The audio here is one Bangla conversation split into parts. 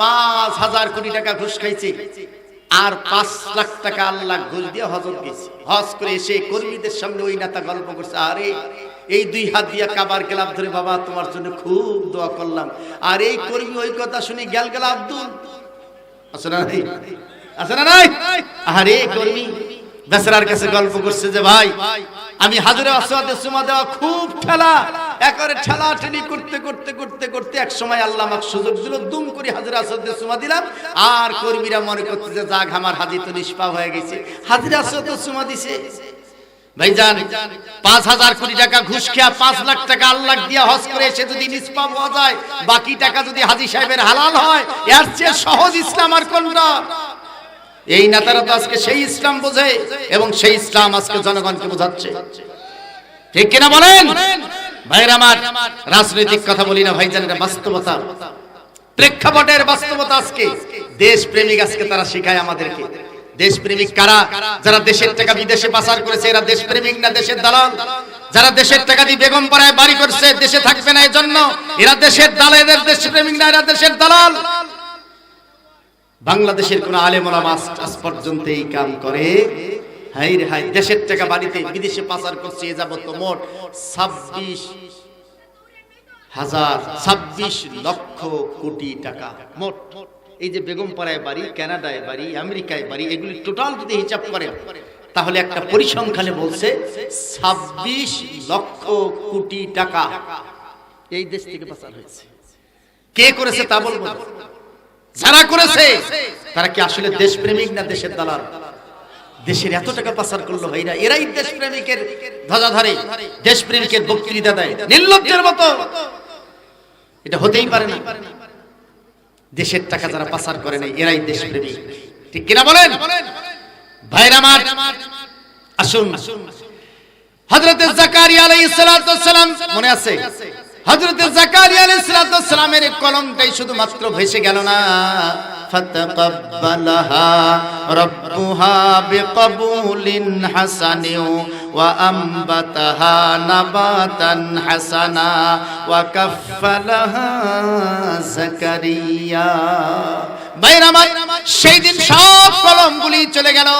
পাঁচ হাজার কোটি টাকা ঘুষ খাইছে। আর পাঁচ লাখ টাকা আল্লাহ ঘুষ দিয়ে হজম গেছে হজ করে এসে কর্মীদের সামনে ওই নেতা গল্প করছে, আরে, এই দুই হাত দিয়া কাবার গেলাম ধরে বাবা, তোমার জন্য খুব দোয়া করলাম। আর এই কর্মী ওই কথা শুনে গেল গেল আব্দুল। আছে না নাই? আছে না নাই? আরে কর্মী বেচারার কাছে গল্প করছে যে, ভাই, আমি হাজরে আসওয়াদে সুমা দেওয়া খুব ঠেলা। একবারে ঠেলা ঠেলি করতে করতে করতে করতে এক সময় আল্লাহ আমাকে সুযোগ দিল, দুম করে হাজরে আসওয়াদে সুমা দিলাম। আর কর্মীরা মনে করতে যে, যাক, আমার হাজি তো নিষ্পাপ হয়ে গেছে। হাজরে আসওয়াদে সুমা দিছে। ভাইজান পাঁচ হাজার কোটি টাকা ঘুষ খেয়া পাঁচ লাখ টাকা আল্লাহ দিয়া হজ করে এসে যদি নিষ্পাপ হওয়া যায়, বাকি টাকা যদি হাজি সাহেবের হালাল হয়, এর চেয়ে সহজ ইসলাম আর কোনটা? এই নেতারা তো আজকে সেই ইসলাম বোঝে এবং সেই ইসলাম আজকে জনগণকে বোঝাচ্ছে। ঠিক কিনা বলেন? ভাইরা আমার, রাজনৈতিক কথা বলি না ভাইজান এটা বাস্তবতা। প্রেক্ষাপটের বাস্তবতা আজকে। দেশ প্রেমিক আজকে তারা শেখায় আমাদেরকে। দেশ প্রেমিক কারা? যারা দেশের টাকা বিদেশে পাচার করেছে, এরা দেশ প্রেমিক না দেশের দালাল? যারা দেশের টাকা দিয়ে বেগম পাড়ায় বাড়ি করছে, দেশে থাকবে না এই জন্য এরা দেশের দালাল এদের দেশ প্রেমিক না, এরা দেশের দালাল? বাংলাদেশের কোন আলেমরা মাস আজ পর্যন্ত এই কাম করে। হাই রে হাই, দেশের টাকা বাড়িতে, বিদেশে পাচার করছে, এ যাবত মোট ছাব্বিশ হাজার, ছাব্বিশ লক্ষ কোটি টাকা, মোট। এই যে বেগম পাড়ায় বাড়ি, কানাডায় বাড়ি, আমেরিকায় বাড়ি, এগুলি টোটাল যদি হিসাব করে, তাহলে একটা পরিসংখ্যানে বলছে ছাব্বিশ লক্ষ কোটি টাকা। এই দেশ থেকে পাচার হয়েছে। কে করেছে তা বলব। যারা করেছে। তারা কি আসলে দেশপ্রেমিক না দেশের দালাল? দেশের এত টাকা পাচার করল ভাইরা, এরাই দেশপ্রেমিকের ধ্বজা ধরে দেশপ্রেমিকের বক্তৃতা দেয়। নির্লজ্জের মতো। এটা হতেই পারে না। দেশের টাকা যারা পাচার করে নাই, এরাই দেশপ্রেমিক। ঠিক কিনা বলেন? ভাইরা আমার, আসুন। হযরত জাকারিয়া আলাইহিস সালাম, মনে আছে? হযরত জাকারিয়া আলাইহিস সালাতু সালামের কলমটাই শুধুমাত্র ভেসে গেল না। ফাতাকাব্বালাহা রাব্বুহা বিকবুলিন হাসানিন ওয়া আমবাতাহা নাবাতান হাসানা ওয়া কাফফালাহা জাকারিয়া। ভাইরা আমার সেই দিন সব কলমগুলি চলে গেল।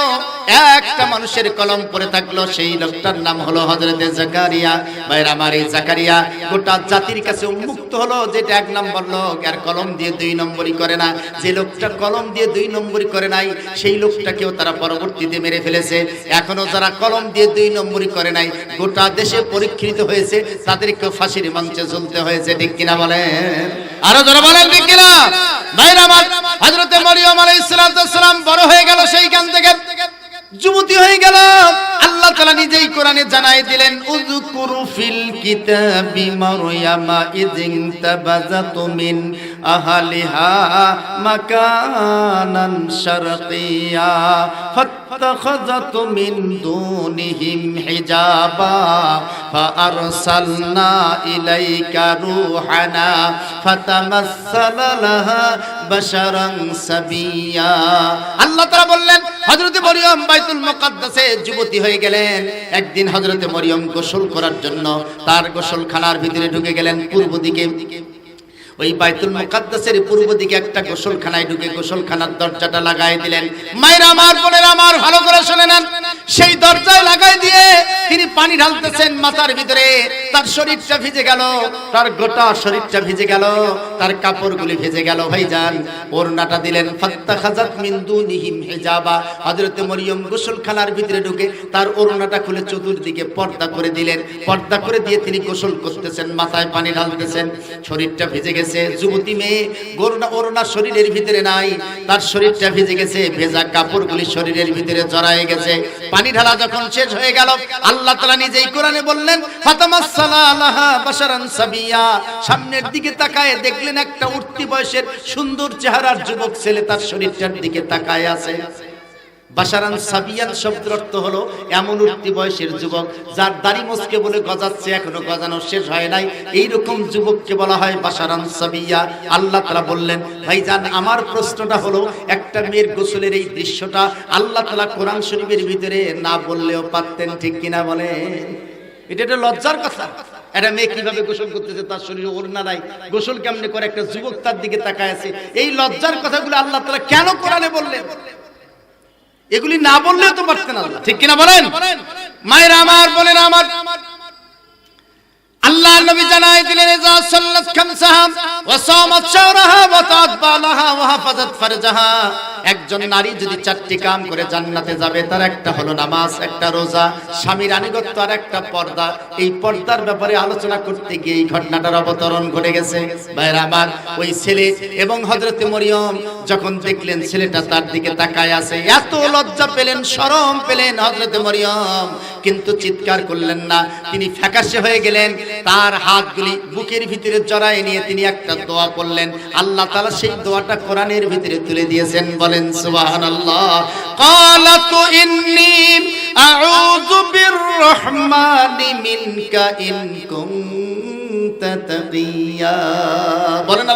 একটা মানুষের কলম পড়ে থাকল, সেই লোকটার নাম হলো হজরতে জাকারিয়া। ভাইরা আমার এই জাকারিয়া গোটা জাতির কাছে উন্মুক্ত হলো, যেটা এক নম্বর লোক, আর কলম দিয়ে দুই নম্বরই করে না। যে লোকটা কলম দিয়ে দুই নম্বরই করে নাই, সেই লোকটাকেও তারা পরবর্তীতে মেরে ফেলেছে। এখনও যারা কলম দিয়ে দুই নম্বরই করে নাই, গোটা দেশে পরীক্ষিত হয়েছে তাদেরকে ফাঁসির মঞ্চে ঝুলতে হয়েছে, ঠিক কিনা বলেন? আরও যারা বলেন, ঠিক কিনা? ভাইরা হযরতে মরিয়ম আলাইহিস সালাম বড় হয়ে গেল সেইখান থেকে। যুবতী হয়ে গেল। আল্লাহ তাআলা নিজেই কোরআনে জানাই দিলেন, উযকুরু ফিল কিতাবি মারয়ামা ইযিন তাবাযাত মিন আহলিহা মাকানান শারকিয়া। ফাত্তাখাযাত মিন দুনিহিম হিজাবা فأرسلنا إليك روحنا فتمثل لها بشرا سبيا আল্লাহ তাআলা বললেন হযরতে মরিয়ম বাইতুল মুকাদ্দাসে যুবতী হয়ে গেলেন একদিন হযরতে মরিয়ম গোসল করার জন্য তার গোসলখানার ভিতরে ঢুকে গেলেন পূর্ব দিকে ওই বাইতুল মুকাদ্দাসের পূর্ব দিকে একটা গোসলখানায় ঢুকে গোসলখানার দরজাটা লাগাই দিলেন। মায়ের, আমার বোনের, আমার ভালো করে শুনে নেন। সেই দরজায় লাগাই দিয়ে তিনি পানি ঢালতেছেন মাথার ভিতরে। তার শরীরটা ভিজে গেল, তার গোটা শরীরটা ভিজে গেল, তার কাপড়গুলি ভিজে গেল। ভাইজান, ওড়নাটা দিলেন ফাত্তা খাজাত মিন দুনিহিম হিজাবা। হযরতে মরিয়ম গোসলখানার ভিতরে ঢুকে তার ওড়নাটা খুলে চতুর্দিকে পর্দা করে দিলেন। পর্দা করে দিয়ে তিনি গোসল করতেছেন, মাথায় পানি ঢালতেছেন। শরীরটা ভিজে গেছে। যুবতী মেয়ে গরুনা ওড়না শরীরের ভিতরে নাই। তার শরীরটা ভিজে গেছে, ভেজা কাপড়গুলি শরীরের ভিতরে জড়ায় গেছে। পানি ঢালা যখন শেষ হয়ে গেল, আল্লাহ তাআলা নিজেই কোরআনে বললেন সামনের দিকে তাকায় দেখলেন একটা উঠতি বয়সের সুন্দর চেহারার যুবক ছেলে তার শরীরটার দিকে তাকায় আছে। বাসারান সাবিয়ান শব্দের অর্থ হলো, এমন উঠতি বয়সের যুবক যার দাড়ি মুসকে বলে গজাচ্ছে, এখনও গজানো শেষ হয় নাই। এই রকম যুবককে বলা হয় বাসারান সাবিয়া। আল্লাহ তাআলা বললেন, ভাইজান, আমার প্রশ্নটা হলো, একটা মেয়ের গোসলের এই দৃশ্যটা আল্লাহ তাআলা কোরআন শরীফের ভিতরে না বললেও পারতেন, ঠিক কিনা বলেন? এটা একটা লজ্জার কথা। একটা মেয়ে কীভাবে গোসল করতেছে তার শরীরে ওড়না নাই? গোসল কেমনে করে? একটা যুবক তার দিকে তাকায় আছে। এই লজ্জার কথাগুলো আল্লাহ তাআলা কেন কোরআনে বললেন? এগুলি না বললেও তো পারতেন আল্লাহ। ঠিক কিনা বলেন? মায়ের আমার বলেন আমার। আল্লাহ নবী জানাই দিলেন, ইজা সাল্লাত খামসাহা ওয়া সামাত শাওরাহা ওয়া তাআত বালাহা ওয়া হাফাজাত ফারজাহা। একজন নারী যদি চারটি কাম করে জান্নাতে যাবে, তার একটা হলো নামাজ, একটা রোজা স্বামীর আনুগত্য আর একটা পর্দা। এই পর্দার ব্যাপারে আলোচনা করতে গিয়ে এই ঘটনাটার অবতরণ ঘটে গেছে। ভাইরা আমার, ওই ছেলে এবং হযরতে মরিয়ম যখন দেখলেন, ছেলেটা তার দিকে তাকায় আছে, এত লজ্জা পেলেন, শরম পেলেন হযরতে মরিয়ম। কিন্তু চিৎকার করলেন না। তিনি ফ্যাকাশে হয়ে গেলেন। তার হাতগুলি বুকের ভিতরে জড়ায় নিয়ে তিনি একটা দোয়া করলেন। আল্লাহ তালা সেই দোয়াটা কোরআনের ভিতরে তুলে দিয়েছেন। বলেন সুবাহান আল্লাহ ইন বলেন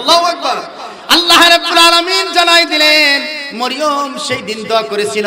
আল্লাহ রাব্বুল আলামিন জানাই দিলেন, মরিয়ম সেই দিন দোয়া করেছিল।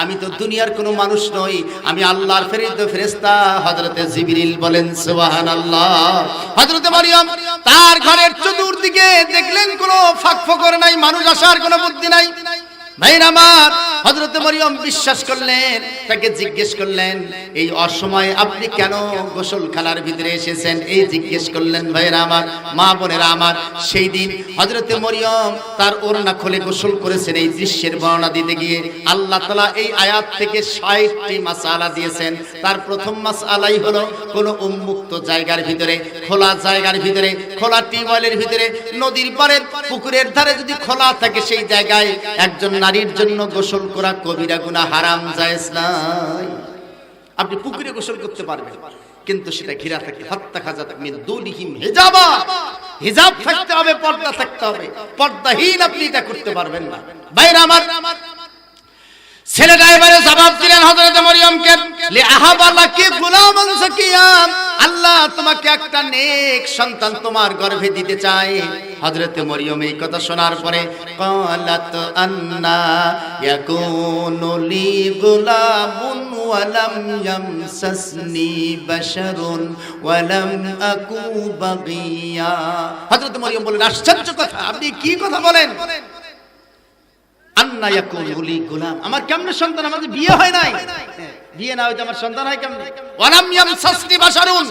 আমি তো দুনিয়ার কোনো মানুষ নই, আমি আল্লাহর ফেরিত ফেরেস্তা হযরতে জিবিরিল বলেন, সুবহানাল্লাহ। হযরতে মারিয়াম, তার ঘরের চতুর্দিকে দেখলেন কোনো ফাঁক ফকর নাই, মানুষ আসার কোনো বুদ্ধি নাই। ভাইরা আমার, হযরতে মরিয়ম বিশ্বাস করলেন, তাকে জিজ্ঞেস করলেন, এই অসময়ে আপনি কেন গোসলখানার ভিতরে এসেছেন? এই জিজ্ঞেস করলেন আমার, মা বোনেরা আমার, সেই দিন হযরতে মরিয়ম তার খুলে গোসল করেছেন, এই দৃশ্যের বর্ণনা দিতে গিয়ে আল্লাহ তাআলা এই আয়াত থেকে 60টি মাসআলা দিয়েছেন। তার প্রথম মাসআলাই হলো, কোন উন্মুক্ত জায়গার ভিতরে, খোলা জায়গার ভিতরে, খোলা টিউবওয়েলের ভিতরে, নদীর পারে পুকুরের ধারে যদি খোলা থাকে, সেই জায়গায় একজন নারীর জন্য গোসল করা কবিরা গুণা হারাম, জায়েজ নাই। আপনি পুকুরে গোসল করতে পারবেন, কিন্তু সেটা ঘিরা থাকে হত্যা খাজা থাকে মিন দুলিহিম হিজাবা। হিজাব থাকতে হবে, পর্দা থাকতে হবে। পর্দাহীন আপনি এটা করতে পারবেন না। বাইরে আমার ছেলেটা এবারে জবাব দিলেন হযরত মরিয়মকে আল্লাহ তোমাকে একটা নেক সন্তান তোমার গর্ভে দিতে চায়। হযরত মরিয়ম এই কথা শোনার পরে ক্বালাত আন্না ইয়াকুনু গুলামুন ওয়া ইয়ামসাসনি বাশারুন আকু বাগিয়া। হযরত মরিয়ম বলেন আশ্চর্য কথা, আপনি কি কথা বলেন? আন্না ইয়াকুনু লি গুলাম। আমার কেমনে সন্তান? আমাদের বিয়ে হয় নাই। বিয়ে না হইতে আমার সন্তান হয় কেমনে? ওয়ালাম ইয়ামসাসনি বাশারুন।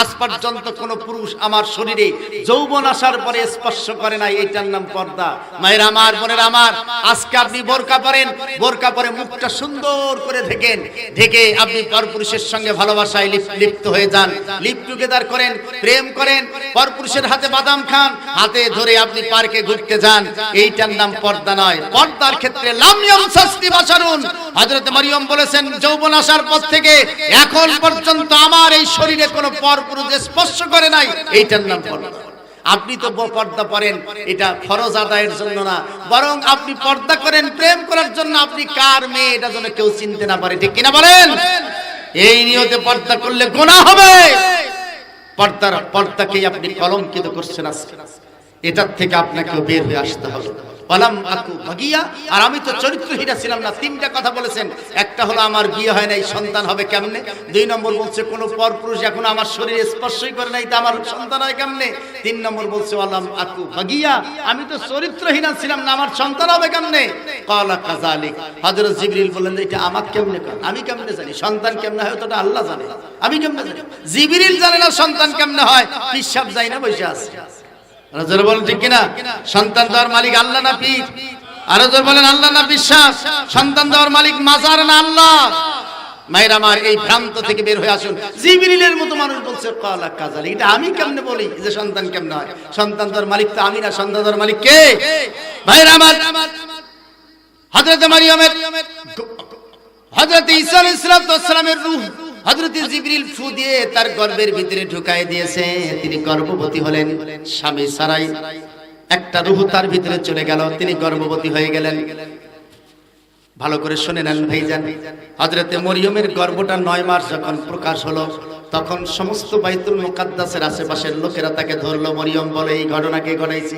আজ পর্যন্ত কোন পুরুষ আমার শরীরে যৌবন আসার পরে স্পর্শ করে নাই এইটার নাম পর্দা। মায়ের আমার, বোনের আমার, আজকে আপনি বোরকা পরেন, বোরকা পরে মুখটা সুন্দর করে ঢেকেন, ঢেকে আপনি পরপুরুষের সঙ্গে ভালোবাসায় লিপ্ত হয়ে যান। লিপ টুগেদার করেন, প্রেম করেন, পরপুরুষের হাতে বাদাম খান, হাতে ধরে আপনি পার্কে ঘুরতে যান, এইটার নাম পর্দা নয়। পর্দার ক্ষেত্রে লামিয়াম শাস্তি বাসারুন হযরত মারিয়ম বলেছেন, যৌবন আসার পর থেকে এখন পর্যন্ত আমার এই শরীরে কোনো পরপুরুষ স্পর্শ করে নাই, এইটার নাম পর্দা আপনি তো পর্দা পড়েন এটা ফরজ আদায়ের জন্য না। বরং আপনি পর্দা করেন, প্রেম করার জন্য আপনি কার মেয়ে, এটা যেন কেউ চিনতে না পারে, ঠিক কিনা বলেন? এই নিয়তে পর্দা করলে গোনা হবে। পর্দার, পর্দাকেই আপনি কলঙ্কিত করছেন আজকে। এটার থেকে আপনাকে বের হয়ে আসতে হবে। আকু ভাগিয়া। আর আমি তো চরিত্রহীনা ছিলাম না, তিনটা কথা বলেছেন। একটা হলো, আমার বিয়ে হয় নাই, সন্তান হবে কেমনে? দুই নম্বর বলছে, কোন পরপুরুষ এখন আমার স্পর্শই করে নাই, তা আমার সন্তান হয় কেমনে? তিন নম্বর বলছে আকু ভাগিয়া, আমি তো চরিত্রহীনা ছিলাম না, আমার সন্তান হবে কেমনে? কলা হযরত জিবরিল বললেন, এটা আমার কেমনে? আমি কেমনে জানি? সন্তান কেমনে হয় ওটা আল্লাহ জানে। আমি কেমনে জানি? জিবরিল জানে না সন্তান কেমনে হয়। পিসাব যাই না বসে আছে। আরও জোরে সন্তান দেওয়ার মালিক আল্লাহ বলেন আল্লাহ না বিশ্বাস? সন্তান দেওয়ার মালিক মাজার না আল্লাহ? থেকে বের হয়ে আসুন। জিবরিলের মতো মানুষ বলছে, কলা কাজালি, এটা আমি কেমনে বলি? যে সন্তান কেমনে সন্তান দেওয়ার মালিক তো আমি না, সন্তান মালিক কে? হযরত মারিয়ামের, হযরত ঈসা আলাইহিস সালামের রূহ হযরত জিবরিল ফু দিয়ে তার গর্ভের ভিতরে ঢুকাই দিয়েছে। তিনি গর্ভবতী হলেন, স্বামী সারাই। একটা রূহ তার ভিতরে চলে গেল, তিনি গর্ভবতী হয়ে গেলেন। ভালো করে শুনে নেন ভাইজান। হজরতে মরিয়মের গর্ভটা নয় মাস যখন প্রকাশ হলো, তখন সমস্ত বাইতুল মুকাদ্দাসের আশেপাশের লোকেরা তাকে ধরলো। মরিয়ম বলে, এই ঘটনাকে ঘটাইছে?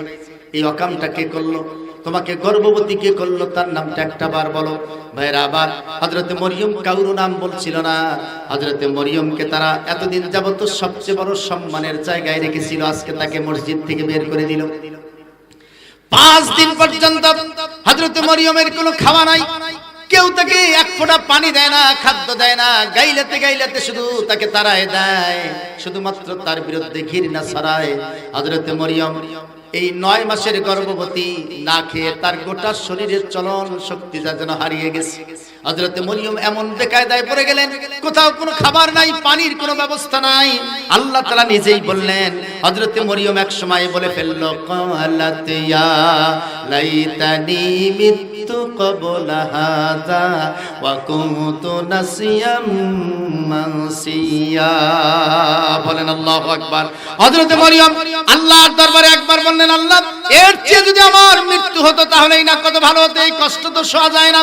এই অকামটা কে করল? তোমাকে গর্ভবতী কে করল? তার নামটা একটা বার বলো। ভাইরা আবার হজরতে মরিয়ম কাউরু নাম বলছিল না। হজরতে মরিয়মকে তারা এতদিন যাবত সবচেয়ে বড় সম্মানের জায়গায় রেখেছিল। আজকে তাকে মসজিদ থেকে বের করে দিল। পাঁচ দিন পর্যন্ত হজরত মরিয়মের কোনো খাওয়া নাই। কেউ তাকে এক ফোঁটা পানি দেয় না, খাদ্য দেয় না। গাইলাতে গাইলাতে শুধু তাকে তারায় দেয়। শুধুমাত্র তার বিরুদ্ধে ঘৃণা ছড়ায়। হজরত মরিয়ম এই নয় মাসের গর্ভবতী না খেয়ে তার গোটা শরীরের চলন শক্তি যা যেন হারিয়ে গেছে। হজরতে মরিয়ম এমন বেকায়দায় পড়ে গেলেন, কোথাও কোনো খাবার নাই, পানির কোনো ব্যবস্থা নাই। আল্লাহ তালা নিজেই বললেন হজরতে মরিয়ম এক সময় বলে ফেলল, কালাত ইয়া লাইতানি মিত্তু ক্বাবলা হাযা ওয়া নাসিয়াম মানসিয়া। বলেন আল্লাহু আকবার। হযরতে মরিয়ম আল্লাহর দরবারে একবার বললেন, আল্লাহ, এর চেয়ে যদি আমার মৃত্যু হতো তাহলেই না কত ভালো হতো, এই কষ্ট তো সহ্য যায় না।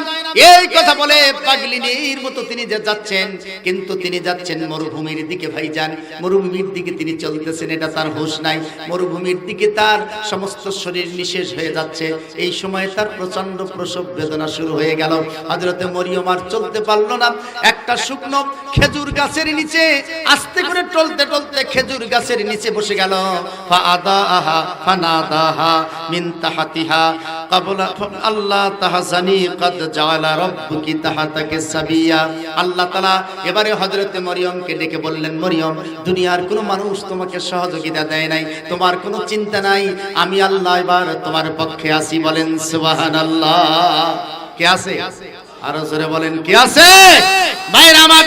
এই কথা বলে পাগলিনীর মতো তিনি যে যাচ্ছেন, কিন্তু তিনি যাচ্ছেন মরুভূমির দিকে ভাই ভাইজান। মরুভূমির দিকে তিনি চলতেছেন, এটা তার হুঁশ নাই। মরুভূমির দিকে তার সমস্ত শরীর নিঃশেষ হয়ে যাচ্ছে। এই সময় তার প্রচণ্ড প্রসব বেদনা শুরু হয়ে গেল। হজরতে মরিয়ম আর চলতে পারল না। একটা শুকনো খেজুর গাছের নিচে আস্তে করে টলতে টলতে খেজুর গাছের নিচে বসে গেল। তোমার কোনো চিন্তা নাই। আমি আল্লাহ এবার তোমার পক্ষে আসি বলেন সুবহানাল্লাহ। কে আছে? আরও জোরে বলেন, কে আছে? ভাইরা আমার,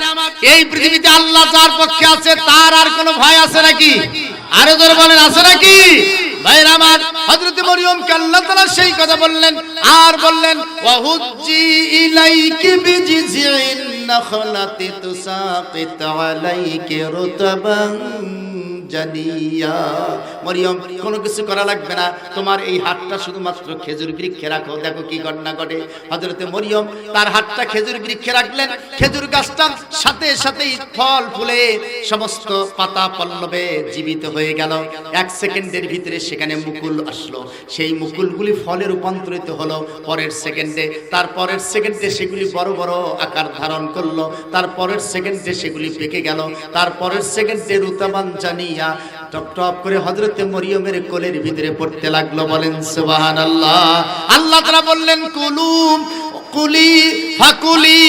এই পৃথিবীতে আল্লাহ যার পক্ষে আছে, তার আর কোনো ভয় আছে নাকি? আরও জোরে বলেন, আছে নাকি? ভাইরা আমার, হযরত মরিয়ম কে আল্লাহ সেই কথা বললেন, আর বললেন, ওয়াহুজ্জি ইলাইকি বিজিজিন নাখলাতি তুসাকিত আলাইকি রুতাবান জানিয়া। মরিয়ম, কোনো কিছু করা লাগবে না। তোমার এই শুধুমাত্র খেজুর বৃক্ষে রাখো। দেখো কি ঘটনা ঘটে। হজরতে মরিয়ম তার খেজুর বৃক্ষে রাখলেন। খেজুর গাছটা সাথে সাথেই ফল, ফুলে সমস্ত পাতা পল্লবে জীবিত হয়ে গেল। এক সেকেন্ডের ভিতরে সেখানে মুকুল আসলো। সেই মুকুলগুলি ফলে রূপান্তরিত হলো। পরের সেকেন্ডে, তার পরের সেকেন্ডে সেগুলি বড় বড় আকার ধারণ করল। তার পরের সেকেন্ডে সেগুলি পেকে গেল। তার পরের সেকেন্ডে রুতাবান জানিয়া টপ টপ করে হজরতে মরিয়মের কোলের ভিতরে পড়তে লাগল, বলেন সুবাহান আল্লাহ আল্লাহ তারা বললেন, কুলুম, কুলি ফাকুলি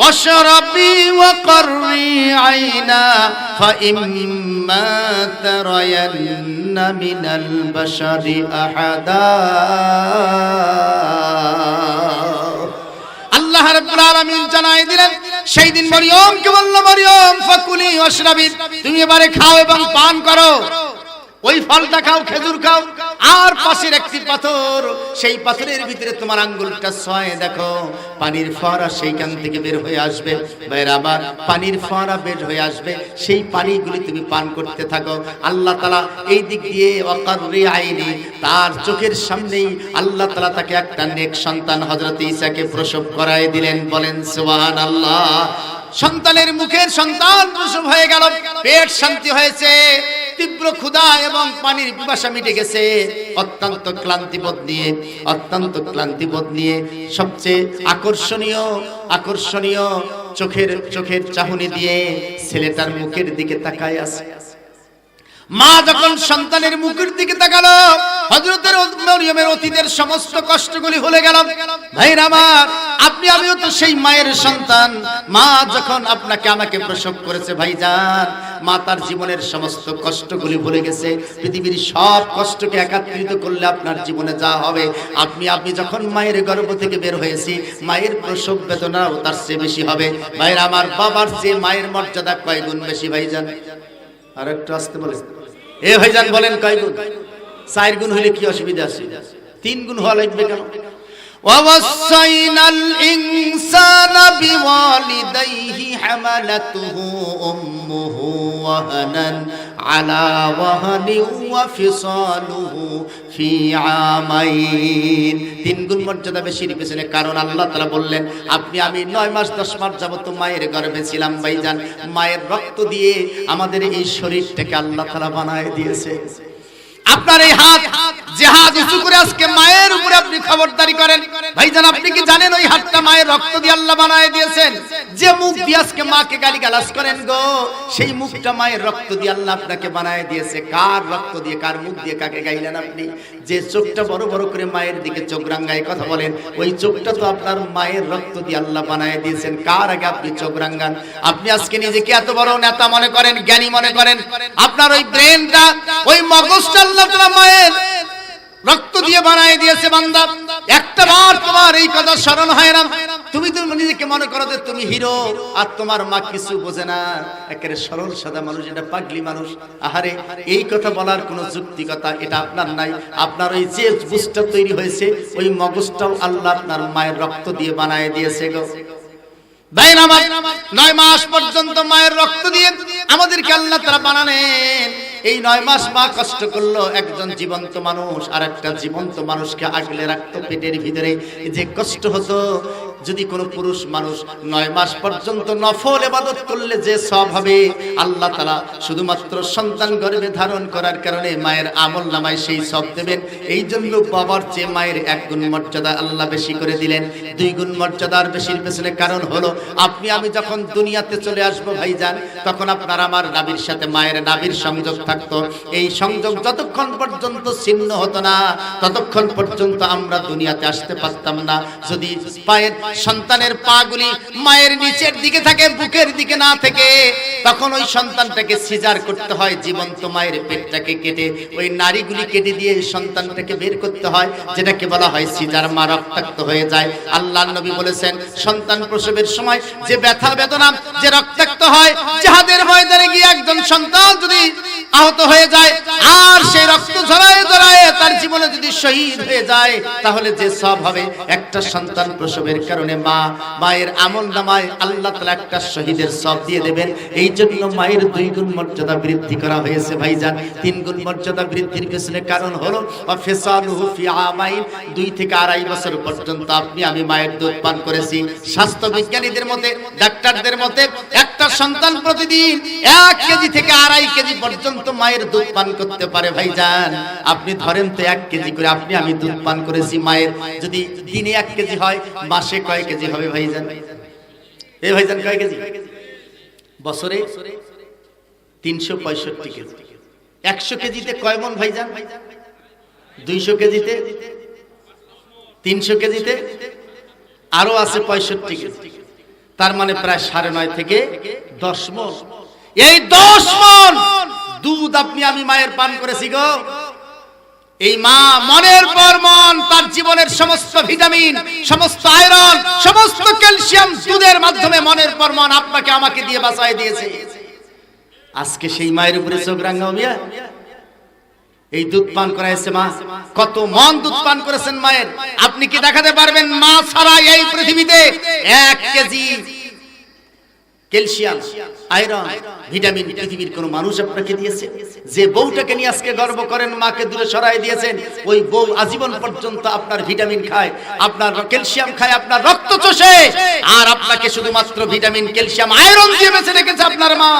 ওয়াশরাবি ওয়াকরি আইনা, ফাইম্মা তারায়ান্না মিনাল বাশারি আহাদা। আল্লাহ রাব্বুল আলামিন জানাই দিলেন, সেই দিন মরিয়ম কে বলল মরিয়ম ফাকুলি ওয়াশরাবি তুমি এবারে খাও এবং পান করো। ওই ফলটা খাও, খেজুর খাও। আর পাশের একটি পাথর, সেই পাথরের ভিতরে তোমার আঙ্গুলটা ছয়, দেখো। পানির ফোয়ারা সেইখান থেকে বের হয়ে আসবে। ভাইয়ের আবার পানির ফোয়ারা বের হয়ে আসবে। সেই পানিগুলি তুমি পান করতে থাকো। আল্লাহ তালা এই দিক দিয়ে অকারি আইনি, তার চোখের সামনেই আল্লাহ তালা তাকে একটা নেক সন্তান হজরত ঈসাকে প্রসব করায় দিলেন। বলেন সুবহান আল্লাহ সন্তানের মুখের সন্তান প্রসব হয়ে গেল। পেট শান্তি হয়েছে। তীব্র ক্ষুধা এবং পানির পিপাসা মিটে গেছে। অত্যন্ত ক্লান্তিবোধ নিয়ে, অত্যন্ত ক্লান্তিবোধ নিয়ে সবচেয়ে আকর্ষণীয় আকর্ষণীয় চোখের চোখের চাহনি দিয়ে ছেলেটার মুখের দিকে তাকায় আছে। মা যখন সন্তানের মুখের দিকে তাকালো হজরতের মরিয়মের অতীতের সমস্ত কষ্টগুলি ভুলে গেল। ভাই আমার, আপনি, আমিও তো সেই মায়ের সন্তান। মা যখন আপনাকে, আমাকে প্রসব করেছে ভাইজান, মা তার জীবনের সমস্ত কষ্টগুলি ভুলে গেছে। পৃথিবীর সব কষ্টকে একাত্রিত করলে আপনার জীবনে যা হবে। আপনি আপনি যখন মায়ের গর্ভ থেকে বের হয়েছি, মায়ের প্রসব বেদনাও তার চেয়ে বেশি হবে। ভাইরা আমার, বাবার চেয়ে মায়ের মর্যাদা কয় গুণ বেশি ভাইজান? আর একটু আসতে বলে এ ভাইজান বলেন কয় গুণ চার গুণ হইলে কি অসুবিধা আছে তিন গুণ হওয়া লাগবে কেন ووصينا الإنسان بوالديه حملته أمه وهنا على وهن وفصاله في عامين তিন গুণ মর্যাদা বেশি পেছনে কারণ আল্লাহ তাআলা বললেন আপনি আমি নয় মাস দশ মাস যাবত মায়ের গর্ভে ছিলাম ভাইজান মায়ের রক্ত দিয়ে আমাদের এই শরীরটাকে আল্লাহ তাআলা বানায় দিয়েছে আপনার এই হাত যে হাত উঁচু করে আজকে মায়ের উপরে আপনি খবরদারি করেন। ভাইজান, আপনি কি জানেন ওই হাতটা মায়ের রক্ত দিয়ে আল্লাহ বানায় দিয়েছেন? যে মুখ দিয়ে আজকে মাকে গালি গালাজ করেন গো, সেই মুখটা মায়ের রক্ত দিয়ে আল্লাহ আপনাকে বানায় দিয়েছে। কার রক্ত দিয়ে, কার মুখ দিয়ে কাকে গাইলেন আপনি? যে চোখটা বড় বড় করে মায়ের দিকে চোখ রাঙ্গায় কথা বলেন, ওই চোখটা তো আপনার মায়ের রক্ত দিয়ে আল্লাহ বানায় দিয়েছেন। কার আগে আপনি চোখ রাঙ্গান? আপনি আজকে নিজেকে এত বড় নেতা মনে করেন, জ্ঞানী মনে করেন। আপনার ওই ব্রেনটা ওই মগজটা আল্লাহ তাআলা মায়ের রক্ত দিয়ে বানায় দিয়েছে বান্দা। একটা বার তোমার এই কথা স্মরণ হয় না। তুমি তো নিজেকে মনে করো যে তুমি হিরো, আর তোমার মা কিছু বোঝে না। একেবারে সরল সাদা মানুষ, এটা পাগলি মানুষ। আহারে, এই কথা বলার কোনো যুক্তিকতা এটা আপনার নাই। আপনার ওই যে বুঝটা তৈরি হয়েছে, ওই মগজটাও আল্লাহ আপনার মায়ের রক্ত দিয়ে বানায় দিয়েছে গো। নয় মাস পর্যন্ত মায়ের রক্ত দিয়ে আমাদেরকে আল্লাহ তারা বানালেন। এই নয় মাস মা কষ্ট করল, একজন জীবন্ত মানুষ আর একটা জীবন্ত মানুষকে আগলে রাখতো পেটের ভিতরে। যে কষ্ট হতো যদি কোনো পুরুষ মানুষ নয় মাস পর্যন্ত নফল এবাদত করলে যে সব হবে, আল্লাহ তালা শুধুমাত্র সন্তান গর্ভে ধারণ করার কারণে মায়ের আমল নামায় সেই সব দেবেন। এই জন্য বাবার চেয়ে মায়ের এক গুণ মর্যাদা আল্লাহ বেশি করে দিলেন। দুই গুণ মর্যাদার বেশির পেছনে কারণ হলো, আপনি, আমি যখন দুনিয়াতে চলে আসব ভাইজান, তখন আপনার আমার নাবির সাথে মায়ের নাবির সংযোগ থাকতো। এই সংযোগ যতক্ষণ পর্যন্ত ছিন্ন হতো না, ততক্ষণ পর্যন্ত আমরা দুনিয়াতে আসতে পারতাম না। যদি পায়ের সন্তানের পাগুলি মায়ের নিচের দিকে থাকে, বুকের দিকে না থেকে। তখন ওই সন্তানটাকে সিজার করতে হয়, জীবন্ত মায়ের পেটটাকে কেটে, ওই নারীগুলি কেটে দিয়ে সন্তানটাকে বের করতে হয়, যেটাকে বলা হয় সিজার। মা রক্তাক্ত হয়ে যায়। আল্লাহ নবী বলেছেন, সন্তান প্রসবের সময় যে ব্যথা বেদনা, যে রক্তাক্ত হয়, যাহাদের ময়দানে গিয়ে একজন সন্তান যদি আহত হয়ে যায়। আর সেই রক্ত ঝরায় ঝরায় তার জীবনে যদি শহীদ হয়ে যায় তাহলে যে সব হবে একটা সন্তান প্রসবের কারণে মা মায়ের আমল নামায় আল্লাহ তালা একটা শহীদের সব দিয়ে দেবেন। এই জন্য মায়ের দুই গুণ মর্যাদা বৃদ্ধি করা হয়েছে ভাইজান। তিন গুণ মর্যাদা বৃদ্ধির পেছনে কারণ হলো দুই থেকে আড়াই বছর পর্যন্ত আপনি আমি মায়ের দুধ পান করেছি। স্বাস্থ্য বিজ্ঞানীদের মতে ডাক্তারদের মতে একটা সন্তান প্রতিদিন এক কেজি থেকে আড়াই কেজি পর্যন্ত মায়ের দুধ পান করতে পারে ভাইজান। আপনি ধরেন তো এক কেজি করে, আপনি, আমি দুধ পান করেছি মায়ের। যদি দিনে এক কেজি হয়, মাসে কয় কেজি হবে ভাইজান? এই ভাইজান, কয় কেজি? বছরে তিনশো পঁয়ষট্টি কেজি। একশো কেজিতে কয় মন ভাইজান? দুইশো কেজিতে? তিনশো কেজিতে? আরও আছে পঁয়ষট্টি কেজি। তার মানে প্রায় সাড়ে নয় থেকে দশ মন। এই দশ মন! দুধ আপনি, আমি মায়ের পান করেছি গো। এই মা মনের পর মন, তার জীবনের সমস্ত ভিটামিন, সমস্ত আয়রন, সমস্ত ক্যালসিয়াম দুধের মাধ্যমে মনের পর মন আপনাকে, আমাকে দিয়ে বাঁচায় দিয়েছে। আজকে সেই মায়ের উপরে চোখ রাঙ্গাও মিয়া। এই দুধ পান করাইছে মা। কত মন দুধ পান করেছেন মায়ের। আপনি কি দেখাতে পারবেন? মা ছাড়া এই পৃথিবীতে এক কেজি ক্যালসিয়াম, আয়রন, ভিটামিন পৃথিবীর কোন মানুষ আপনাকে দিয়েছে? যে বউটাকে নিয়ে আজকে গর্ব করেন, মাকে দূরে সরাই দিয়েছেন, ওই বউ আজীবন পর্যন্ত আপনার ভিটামিন খায়, আপনার ক্যালসিয়াম খায়, আপনার রক্ত চষে, আর আপনাকে শুধুমাত্র ভিটামিন, ক্যালসিয়াম, আয়রন দিয়ে বেঁচে রেখেছে আপনার মা।